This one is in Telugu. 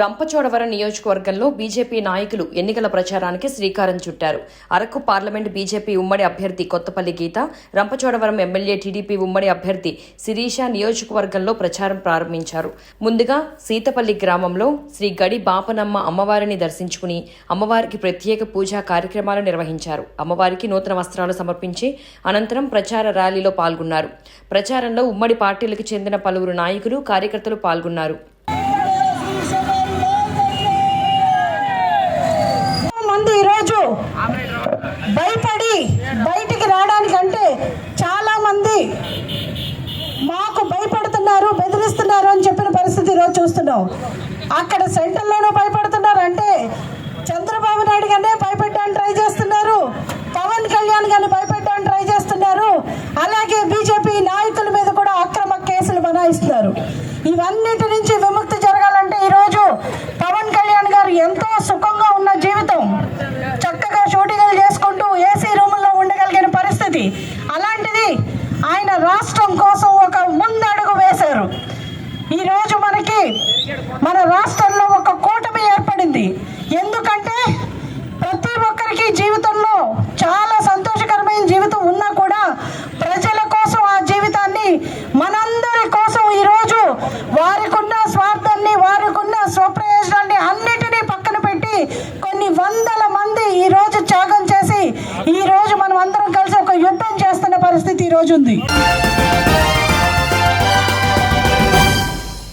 రంపచోడవరం నియోజకవర్గంలో బీజేపీ నాయకులు ఎన్నికల ప్రచారానికి శ్రీకారం చుట్టారు. అరకు పార్లమెంట్ బీజేపీ ఉమ్మడి అభ్యర్థి కొత్తపల్లి గీత రంపచోడవరం ఎమ్మెల్యే టీడీపీ ఉమ్మడి అభ్యర్థి శిరీష నియోజకవర్గంలో ప్రచారం ప్రారంభించారు. ముందుగా సీతపల్లి గ్రామంలో శ్రీ గడి బాపనమ్మ అమ్మవారిని దర్శించుకుని అమ్మవారికి ప్రత్యేక పూజా కార్యక్రమాలు నిర్వహించారు. అమ్మవారికి నూతన వస్త్రాలు సమర్పించి అనంతరం ప్రచార ర్యాలీలో పాల్గొన్నారు. ప్రచారంలో ఉమ్మడి పార్టీలకు చెందిన పలువురు నాయకులు కార్యకర్తలు పాల్గొన్నారు. చూస్తున్నాం అక్కడ సెంటర్లోనూ భయపడుతున్నారు. అంటే చంద్రబాబు నాయుడు గానే భయపెట్టడానికి ట్రై చేస్తున్నారు. పవన్ కళ్యాణ్ గారిని భయపెట్టడానికి ట్రై చేస్తున్నారు. అలాగే బీజేపీ నాయకుల మీద కూడా అక్రమ కేసులు బనాయిస్తున్నారు. ఇవన్నిటి నుంచి విముక్తి మన రాష్ట్రంలో ఒక కూటమి ఏర్పడింది. ఎందుకంటే ప్రతి ఒక్కరికి జీవితంలో చాలా సంతోషకరమైన జీవితం ఉన్నా కూడా ప్రజల కోసం ఆ జీవితాన్ని మనందరి కోసం ఈరోజు వారికున్న స్వార్థాన్ని వారికున్న స్వప్రయోజనాన్ని అన్నిటినీ పక్కన పెట్టి కొన్ని వందల మంది ఈ రోజు త్యాగం చేసి ఈ రోజు మనం అందరం కలిసి ఒక యుద్ధం చేస్తున్న పరిస్థితి ఈ రోజు ఉంది.